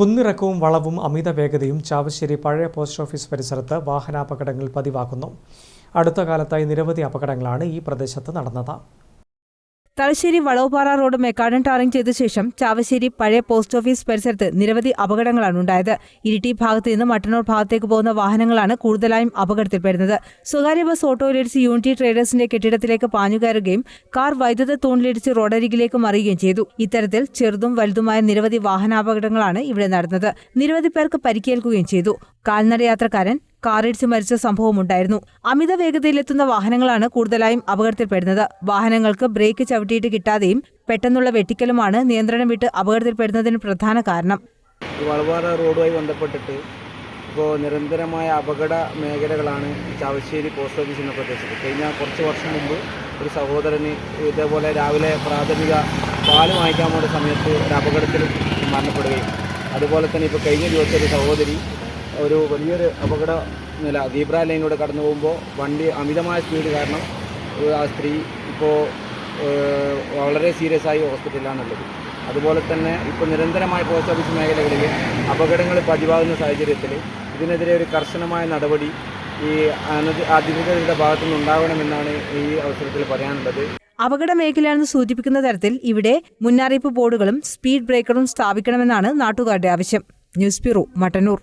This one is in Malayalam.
കുന്നിറക്കവും വളവും അമിത വേഗതയും ചാവശ്ശേരി പഴയ പോസ്റ്റ് ഓഫീസ് പരിസരത്ത് വാഹനാപകടങ്ങൾ പതിവാക്കുന്നു. അടുത്ത കാലത്തായി നിരവധി അപകടങ്ങളാണ് ഈ പ്രദേശത്ത് നടന്നത്. Thalassery Valavupara road macadam tarring ചെയ്ത ശേഷം ചാവശ്ശേരി പഴയ പോസ്റ്റ് ഓഫീസ് പരിസരത്ത് നിരവധി അപകടങ്ങളാണ് ഉണ്ടായത്. ഇരിട്ടി ഭാഗത്ത് നിന്ന് മട്ടന്നൂർ ഭാഗത്തേക്ക് പോകുന്ന വാഹനങ്ങളാണ് കൂടുതലായും അപകടത്തിൽപ്പെടുന്നത്. സ്വകാര്യ ബസ് ഓട്ടോയിലിടിച്ച് യൂണിറ്റി ട്രേഡേഴ്സിന്റെ കെട്ടിടത്തിലേക്ക് പാഞ്ഞുകയറുകയും കാർ വൈദ്യുത തൂണിലിടിച്ച് റോഡരികിലേക്ക് മറിയുകയും ചെയ്തു. ഇത്തരത്തിൽ ചെറുതും വലുതുമായ നിരവധി വാഹനാപകടങ്ങളാണ് ഇവിടെ നടന്നത്. നിരവധി പേർക്ക് പരിക്കേൽക്കുകയും ചെയ്തു. കാൽനടയാത്രക്കാരൻ കാറിടിച്ച് മരിച്ച സംഭവമുണ്ടായിരുന്നു അമിത വേഗതയിലെത്തുന്ന വാഹനങ്ങളാണ് കൂടുതലായും അപകടത്തിൽപ്പെടുന്നത്. വാഹനങ്ങൾക്ക് ബ്രേക്ക് ചവിട്ടിയിട്ട് കിട്ടാതെയും പെട്ടെന്നുള്ള വെട്ടിക്കലുമാണ് നിയന്ത്രണം വിട്ട് അപകടത്തിൽപ്പെടുന്നതിന് പ്രധാന കാരണം. റോഡുമായി ബന്ധപ്പെട്ടിട്ട് ഇപ്പോൾ നിരന്തരമായ അപകട മേഖലകളാണ് ചാവശ്ശേരി പോസ്റ്റ് ഓഫീസ് എന്ന പ്രദേശത്ത് കഴിഞ്ഞ കുറച്ച് വർഷം മുമ്പ് ഒരു സഹോദരന് ഇതേപോലെ രാവിലെ പ്രാഥമിക പാൽ വാങ്ങിക്കാൻ പോകുന്ന സമയത്ത് ഒരു അപകടത്തിൽ മരണപ്പെടുകയും അതുപോലെ തന്നെ ഇപ്പോൾ കഴിഞ്ഞ ദിവസം ഒരു സഹോദരി ഒരു വലിയൊരു അപകട നില ദീബ്ര ലൈനിലൂടെ കടന്നു പോകുമ്പോൾ വണ്ടി അമിതമായ സ്പീഡ് കാരണം ആ സ്ത്രീ ഇപ്പോൾ വളരെ സീരിയസ് ആയി ഹോസ്പിറ്റലിലാണുള്ളത്. അതുപോലെ തന്നെ ഇപ്പോൾ നിരന്തരമായ പോസ്റ്റ് ഓഫീസ് മേഖലകളിൽ അപകടങ്ങൾ പതിവാകുന്ന സാഹചര്യത്തിൽ ഇതിനെതിരെ ഒരു കർശനമായ നടപടി ഈ അധികൃതരുടെ ഭാഗത്തു നിന്നുണ്ടാവണമെന്നാണ് ഈ അവസരത്തിൽ പറയാനുള്ളത്. അപകട മേഖലയാണെന്ന് സൂചിപ്പിക്കുന്ന തരത്തിൽ ഇവിടെ മുന്നറിയിപ്പ് ബോർഡുകളും സ്പീഡ് ബ്രേക്കറും സ്ഥാപിക്കണമെന്നാണ് നാട്ടുകാരുടെ ആവശ്യം. News bureau Mattannur.